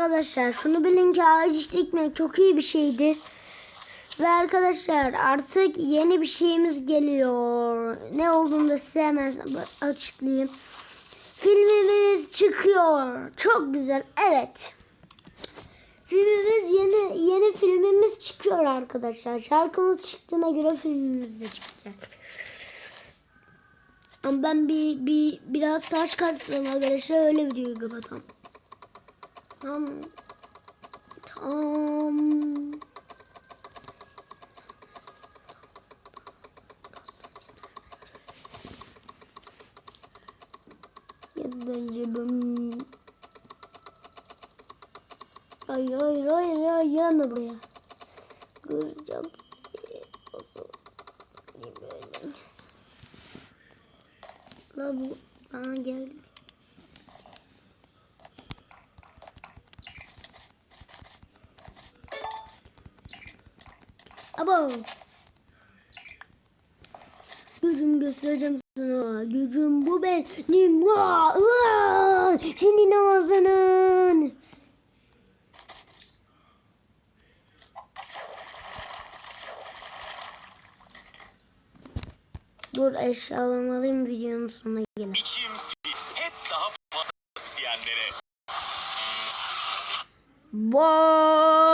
arkadaşlar şunu bilin ki ağaç dikmek çok iyi bir şeydir. Ve arkadaşlar artık yeni bir şeyimiz geliyor. Ne olduğunu da size hemen açıklayayım. Filmimiz çıkıyor. Çok güzel. Evet. Filmimiz yeni yeni filmimiz çıkıyor arkadaşlar. Şarkımız çıktığına göre filmimiz de çıkacak. Ama ben bir, bir biraz taş kastım arkadaşlar öyle videoyu kapatalım. Tam tam cebim Hayır hayır hayır hayır gelme buraya. Kıracağım. La bu bana geldi. Abo. Gücüm göstereceğim sana. Gücüm bu benim. Senin ağzının. Dur eşyalarımı alayım videonun sonuna gelin. İçim fit. Hep daha fazla isteyenlere. Bye.